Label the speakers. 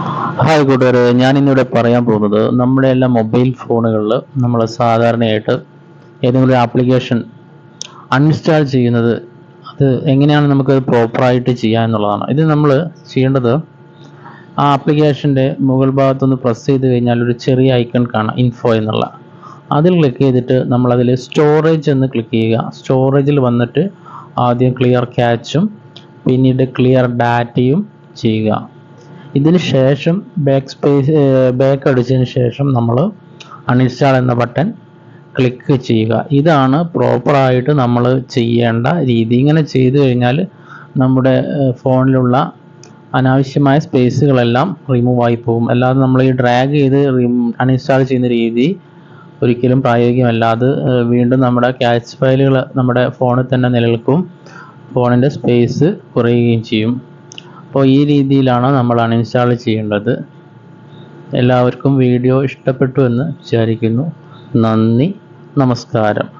Speaker 1: Hi കൂട്ടുകാരെ ഞാൻ ഇന്നിവിടെ പറയാൻ പോകുന്നത് നമ്മുടെ എല്ലാ മൊബൈൽ ഫോണുകളിൽ നമ്മൾ സാധാരണയായിട്ട് ഏതെങ്കിലും ഒരു ആപ്ലിക്കേഷൻ അൺഇൻസ്റ്റാൾ ചെയ്യുന്നത് അത് എങ്ങനെയാണ് നമുക്ക് പ്രോപ്പറായിട്ട് ചെയ്യുക എന്നുള്ളതാണ്. ഇത് നമ്മൾ ചെയ്യേണ്ടത് ആ ആപ്ലിക്കേഷന്റെ മുകൾ ഭാഗത്തൊന്ന് പ്രസ് ചെയ്ത് കഴിഞ്ഞാൽ ഒരു ചെറിയ ഐക്കൺ കാണാം ഇൻഫോ എന്നുള്ള. അതിൽ ക്ലിക്ക് ചെയ്തിട്ട് നമ്മൾ നമ്മളതിൽ സ്റ്റോറേജ് എന്ന് ക്ലിക്ക് ചെയ്യുക. സ്റ്റോറേജിൽ വന്നിട്ട് ആദ്യം ക്ലിയർ ക്യാച്ചും പിന്നീട് ക്ലിയർ ഡാറ്റയും ചെയ്യുക. ഇതിന് ശേഷം ബാക്ക് സ്പേസ് ബാക്ക് അടിച്ചതിന് ശേഷം നമ്മൾ അൺഇൻസ്റ്റാൾ എന്ന ബട്ടൺ ക്ലിക്ക് ചെയ്യുക. ഇതാണ് പ്രോപ്പറായിട്ട് നമ്മൾ ചെയ്യേണ്ട രീതി. ഇങ്ങനെ ചെയ്തു കഴിഞ്ഞാൽ നമ്മുടെ ഫോണിലുള്ള അനാവശ്യമായ സ്പേസുകളെല്ലാം റിമൂവ് ആയി പോകും. അല്ലാതെ നമ്മൾ ഈ ഡ്രാഗ് ചെയ്ത് അൺഇൻസ്റ്റാൾ ചെയ്യുന്ന രീതി ഒരിക്കലും പ്രായോഗികമല്ല. അത് വീണ്ടും നമ്മുടെ ക്യാച്ച് ഫയലുകൾ നമ്മുടെ ഫോണിൽ തന്നെ നിലനിൽക്കും. ഫോണിന്റെ സ്പേസ് കുറയുകയും ചെയ്യും. അപ്പോൾ ഈ രീതിയിലാണ് നമ്മൾ അൺഇൻസ്റ്റാൾ ചെയ്യേണ്ടത്. എല്ലാവർക്കും വീഡിയോ ഇഷ്ടപ്പെട്ടു എന്ന് വിചാരിക്കുന്നു. നന്ദി. നമസ്കാരം.